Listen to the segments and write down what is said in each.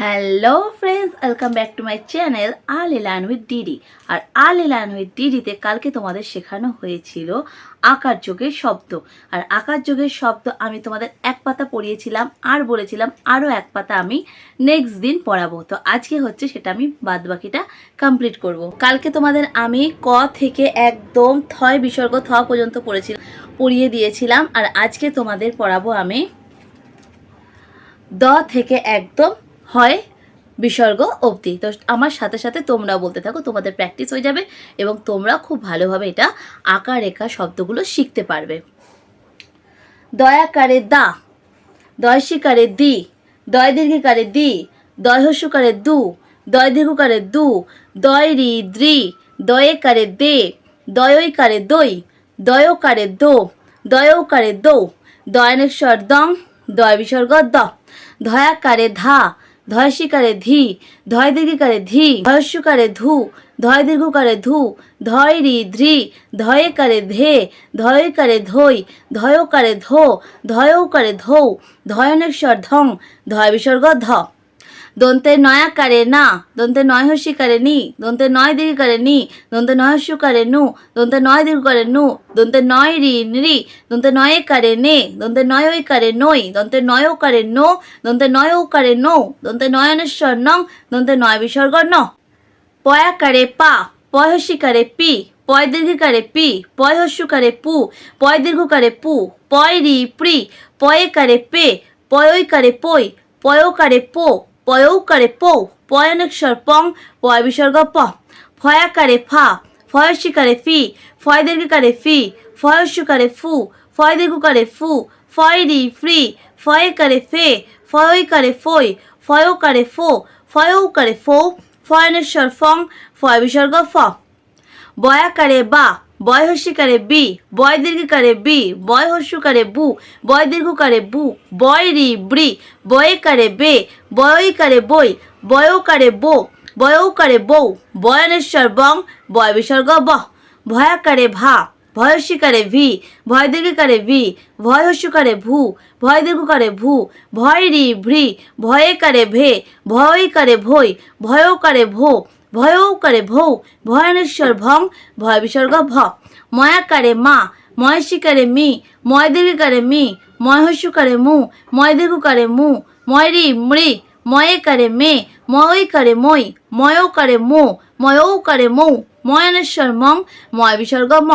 Hello friends welcome back to my channel আল এলান with DD আর আল এলান উইথ ডিডিতে কালকে তোমাদের শেখানো হয়েছিল আকার যোগের শব্দ। আর আকার যোগের শব্দ আমি তোমাদের এক পাতা পড়িয়েছিলাম, আর বলেছিলাম আরও এক পাতা আমি নেক্সট দিন পড়াবো। তো আজকে হচ্ছে সেটা আমি বাদ বাকিটা কমপ্লিট করব। কালকে তোমাদের আমি ক থেকে একদম থয় বিসর্গ থ পর্যন্ত পড়েছিলাম পড়িয়ে দিয়েছিলাম। আর আজকে তোমাদের পড়াবো আমি দ থেকে একদম হয় বিসর্গ অবধি। তো আমার সাথে সাথে তোমরাও বলতে থাকো, তোমাদের প্র্যাকটিস হয়ে যাবে এবং তোমরা খুব ভালোভাবে এটা আঁকা রেখা শব্দগুলো শিখতে পারবে। দয়াকারে দা দয় শিকারে দি দয় দীর্ঘিকারে দি দয় হস্যকারে দু দয় দীর্ঘকারে দু দয় রি দ্রি দয়েকারে দে দয়ইকারে দই, দয়কারে দো দয়কারে দো, দয়নেশ্বর দং দয় বিসর্গ দ ধয়াকারে ধা ধয় শিকারে ধি, ধয় দীর্ঘিকারে ধি ধয়স্যকারে ধু, ধয় দীর্ঘকারে ধু, ধয় রি ধ্রি ধয়েকারে ধে ধয়কারে ধৈ ধয়কারে ধো ধয়কারে ধৌ ধয়নেশ্বর ধং, ধয় বিসর্গ ধ। দন্তে নয়াকারে না দন্তে নয় হস্যিকারে নি দন্তে নয় দীর্ঘকারে নি দন্তে নয় হস্যকারে নু দন্তে নয় দীর্ঘকারে নু দন্তে নয় রি নৃ দন্তে নয় কারে নে দন্তে নয় ওই কারে নই দন্তে নয় ওকারে নো দন্তে নয় কারে নৌ দন্তে নয়নেশ্বর নং দন্তে নয় বিসর্গ ন পয়াকারে পা পয় হস্যিকারে পি পয় দীর্ঘিকারে পি পয় হস্যকারে পু পয় দীর্ঘকারে পু পয় রি প্রি পয়ে কারে পে পয়ইকারে পই পয়কারে পো পয়ৌকারে পৌ, পয়নেশ্বর পং পয় বিসর্গ প। ফয়াকারে ফা ফয়স্যিকারে ফি ফয় দীর্ঘিকারে ফি ফয়স্যকারে ফু ফয় দীর্ঘকারে ফু ফয় রি ফ্রি, ফয়েকারে ফে, ফয়ইকারে ফই, ফয়কারে ফো, ফয়ৌকারে ফৌ, ফয়নেশ্বর ফং ফয় বিসর্গ ফ। বয়াকারে বা বয় হস্যিকারে বি বয় দীর্ঘিকারে বি বয় হস্যকারে বু বয় দীর্ঘকারে বু বয় রি ব্রি বয়েকারে বে বয়ইকারে বই, বয়কারে বো বয়ৌকারে বৌ বয়নেশ্বর বং বয় বিসর্গ ব, ভয়াকারে ভা ভয়স্বীকারে ভি ভয় দীর্ঘকারে ভি ভয় হস্যকারে ভূ ভয় দীর্ঘকারে ভূ ভয় রি ভ্রি ভয়েকারে ভে, ভয়ইকারে ভই ভয়কারে ভো, ভয়ৌকারে ভৌ, ভয়ানেশ্বর ভং ভয় বিসর্গ ভ, ময়াকারে মা ময় শিকারে মি ময় দীর্ঘকারে মি ময় হস্যকারে মু ময় দীর্ঘকারে মু ময় রি মৃ ময়েকারে মে ময়ইকারে মই ময়ৌকারে মো ময়ৌকারে মৌ, ময়ানেশ্বর মং, ময় বিসর্গ ম।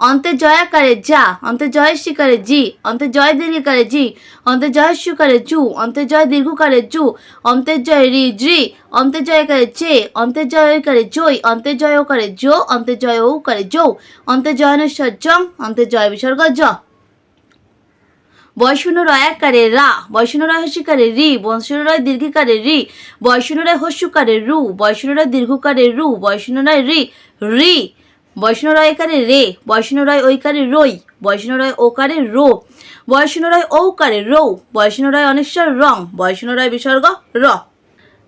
অন্তে জয়াকারে যা, অন্তে জয় শিকারে জি, অন্তে জয় দীর্ঘকারে জি, অন্তে জয় সুকারে জু, অন্তে জয় দীর্ঘকারে জু, অন্তে জয় রি জি, অন্তে জয়কারে চে, অন্তে জয়কারে জই, অন্তে জয়কারে জো অন্তে জয় ঔকারে যৌ, অন্তে জয়নেশ্বর জং অন্তে জয় বিসর্গ জ বয়শূন্য রয়াকারে রা বয়শূন্য রয় হস্যকারে রি বয়শূন্য রয় দীর্ঘিকারে রি বয়শূন্য রয় হস্যকারে রু বয়শূন্য রয় দীর্ঘকারে রু বয়শূন্য রয় রি রি বয়শূন্য রয় একারে রে বয়শূন্য রয় ঐকারে রই রয় ওকারে রো বয়শূন্য রয় ঔকারে রৌ বয়শূন্য রয় অনেশ্বর রং বয়শূন্য রয় বিসর্গ র।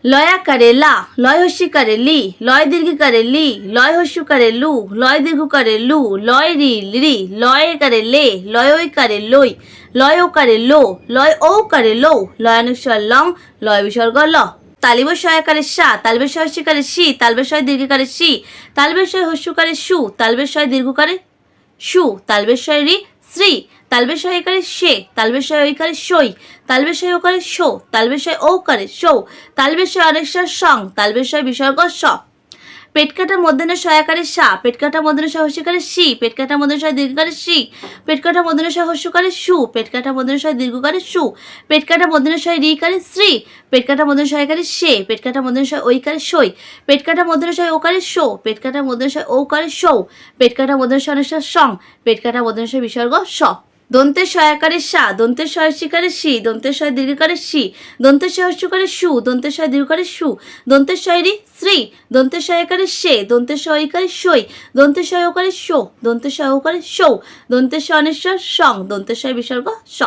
লয়াকারে লা, লয় হস্যিকারে লি, লয় দীর্ঘিকারে লি, লয় হস্যকারে লু, লয় দীর্ঘকারে লু, লয় রি রি লয়কারে লে, লয় লয়ইকারে লই, লয় ওকারে লো, লয় ঔকারে লো লয়ানেশ্বর লং, লয় বিসর্গ ল। তালিবের সহায়কারে সা তালবের সহস্যকারে সি তালবের সয় দীর্ঘকারে সি তালবের সয় হস্যকারে সু তালবের সয় দীর্ঘকারে সু তালবের সয় রি শ্রী তালবের সহায়কারে সে তালবের সয় ঐকারে সই তালবের সয় ওকারে সয় ঔকারে সৌ তালবের সয় অনেশ্বর সং তালবের সয় বিসর্গ স পেটকাটা মধ্যনের সহায়কারে সা পেটকাটা মধ্যনের সহস্যকারে সি পেটকাটা মধ্যনের সহ দীর্ঘকারে সি পেটকাটা মধ্যনের সহস্যকারে সু পেটকাটা মধ্যনের সহ দীর্ঘকারে সু পেটকাটা মধ্যনের সহ রিকারে শ্রী পেটকাটা মধ্যনের সহায়কারে সে পেটকাটা মধ্যনের সহ ঐকারে সই পেটকাটা মধ্যনের সহ ওকারে শো পেটকাটা মধ্যনের সহ ঔকারে সৌ পেটকাটা সহ অনেশ্বর সং পেটকাটা মধ্যনের সহ বিসর্গ স দন্তের সহায়কারে সা দন্তের সহস্যিকারে সি দন্তের সয় দীর্ঘকারে সি দন্তের সহস্যকারে সু দন্তের সয় দীর্ঘকারে সু দন্তের সয়রি শ্রী দন্তের সহায়কারে সে দন্তের সহায়িকারে সই দন্তের সহায়কারে শো দন্তের সহায়কারে সৌ দন্তের সনেশ্বর সং দন্তের সয় বিসর্গ স।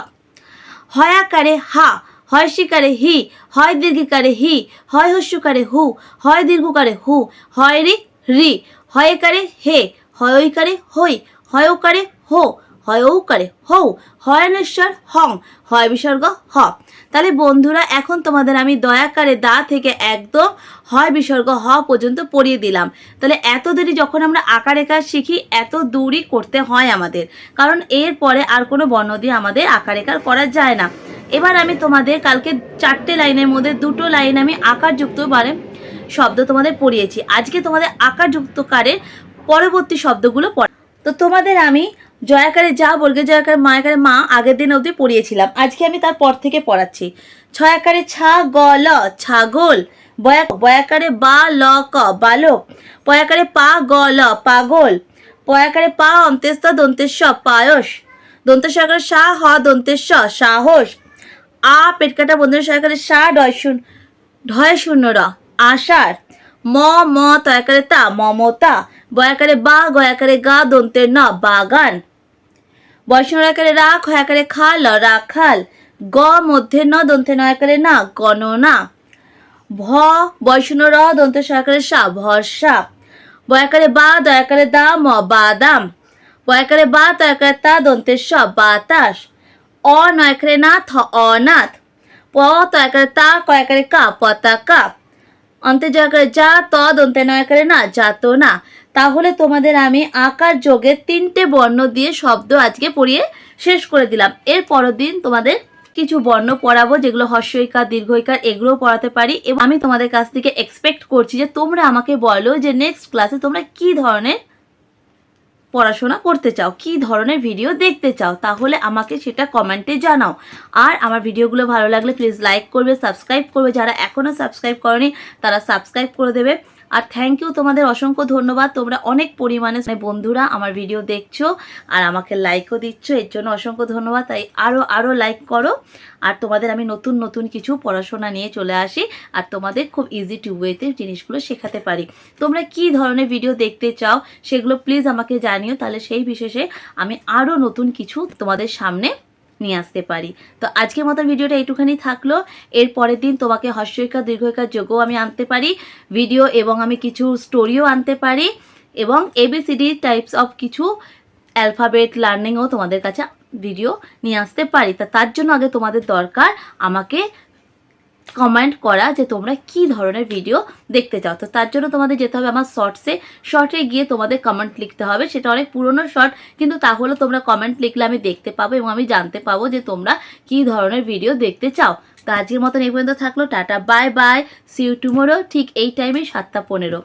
হয়াকারে হা হয় শিকারে হি হয় দীর্ঘিকারে হি হয় হস্যকারে হু হয় দীর্ঘকারে হু হয় রি রি হয়কারে হে, হয়ইকারে হই হয়কারে হো হয় ঔকারে হৌ হয়নেশ্বর হং, হয় বিসর্গ, হ। তাহলে বন্ধুরা, এখন তোমাদের আমি দয়াকারে দা থেকে একদম হয় বিসর্গ, হ পর্যন্ত পড়িয়ে দিলাম। তাহলে এত দেরি যখন আমরা আঁকা রেখা শিখি, এত দূরই করতে হয় আমাদের। কারণ এর পরে আর কোনো বর্ণ দিয়ে আমাদের আঁকা রেখা করা যায় না। এবার আমি তোমাদের কালকে চারটে লাইনের মধ্যে দুটো লাইন আমি আকার যুক্ত মানে শব্দ তোমাদের পড়িয়েছি। আজকে তোমাদের আকার যুক্ত কারের পরবর্তী শব্দগুলো পড়া তো তোমাদের আমি জয়াকারে যা বর্গে জয়াকারে মায়াকারে মা আগের দিন অবধি পড়িয়েছিলাম। আজকে আমি তারপর থেকে পড়াচ্ছি। ছয়াকারে ছা গ ল, ছাগল। বয়া বয়াকারে বা ল ক, বালক। পয়াকারে পা গ ল, পাগল। পয়াকারে পা অন্তেস্ত দন্তেশ্ব, পায়স। দন্তেশ্বরে সা, হ, দন্তেশ্ব, সাহস। আ, পেটকাটা বন্ধুর সহকারে সা ডয় শূন্য ঢয় শূন্য র, আষাঢ়। ম ম তয়াকারে তা, মমতা। বয়াকারে বা, গয়াকারে গা, দন্তের ন, বাগান। বৈষ্ণবাকারে রা খয়াকারে খাল রাখাল গ, মধ্যে ন, দন্তে নয়াকারে না গণনা ভ, বৈষ্ণব র, দন্ত সহকারে সা ভরসা বয়াকারে বা দয়াকারে দা ম বাদাম বয়াকারে বা তয়াকারে তা দন্তের স বাতাস অ নয়াকারে না, থ অনাথ প তয়াকারে তা কয়াকারে কা পতাকা অন্তে জয়াকারে যা, ত, দন্তে নয়াকারে না যাত না। তাহলে তোমাদের আমি আকার যোগে তিনটে বর্ণ দিয়ে শব্দ আজকে পড়িয়ে শেষ করে দিলাম। এর পরের দিন তোমাদের কিছু বর্ণ পড়াবো, যেগুলো হর্ষইকার, দীর্ঘইকার, এগুলোও পড়াতে পারি এবং আমি তোমাদের কাছ থেকে এক্সপেক্ট করছি যে তোমরা আমাকে বলো যে নেক্সট ক্লাসে তোমরা কি ধরনের পড়াশোনা করতে চাও, কি ধরনের ভিডিও দেখতে চাও, তাহলে আমাকে সেটা কমেন্টে জানাও। আর আমার ভিডিওগুলো ভালো লাগলে প্লিজ লাইক করবে সাবস্ক্রাইব করবে। যারা এখনও সাবস্ক্রাইব করনি, তারা সাবস্ক্রাইব করে দেবে। আর থ্যাংক ইউ তোমাদের অসংখ্য ধন্যবাদ। তোমরা অনেক পরিমাণে মানে বন্ধুরা আমার ভিডিও দেখছ আর আমাকে লাইকও দিচ্ছ, এর জন্য অসংখ্য ধন্যবাদ। তাই আরও আরও লাইক করো। আর তোমাদের আমি নতুন নতুন কিছু পড়াশোনা নিয়ে চলে আসি আর তোমাদের খুব ইজি ওয়েতে জিনিসগুলো শেখাতে পারি। তোমরা কি ধরনের ভিডিও দেখতে চাও সেগুলো প্লিজ আমাকে জানিও। তাহলে সেই বিশেষে আমি আরও নতুন কিছু তোমাদের সামনে নিয়ে আসতে পারি। তো আজকের মতো ভিডিওটা এইটুখানি থাকল। এর পরের দিন তোমাকে হর্ষইকার দীর্ঘইকার যোগও আমি আনতে পারি ভিডিও এবং আমি কিছু স্টোরিও আনতে পারি এবং A B C D types of কিছু অ্যালফাবেট লার্নিংও তোমাদের কাছে ভিডিও নিয়ে আসতে পারি। তা তার জন্য আগে তোমাদের দরকার আমাকে কমেন্ট করা যে তোমরা কি ধরনের ভিডিও দেখতে চাও। তো তার জন্য তোমাদের যেতে হবে আমার শর্টসে শর্টে গিয়ে তোমাদের কমেন্ট লিখতে হবে। সেটা অনেক পুরনো শর্ট কিন্তু তাহলে তোমরা কমেন্ট লিখলে আমি দেখতে পাবো এবং আমি জানতে পাবো যে তোমরা কি ধরনের ভিডিও দেখতে চাও। তো আজকের মতন এই পর্যন্ত থাকল। Tata bye bye see you tomorrow ঠিক এই টাইমে সাতটা পনেরো।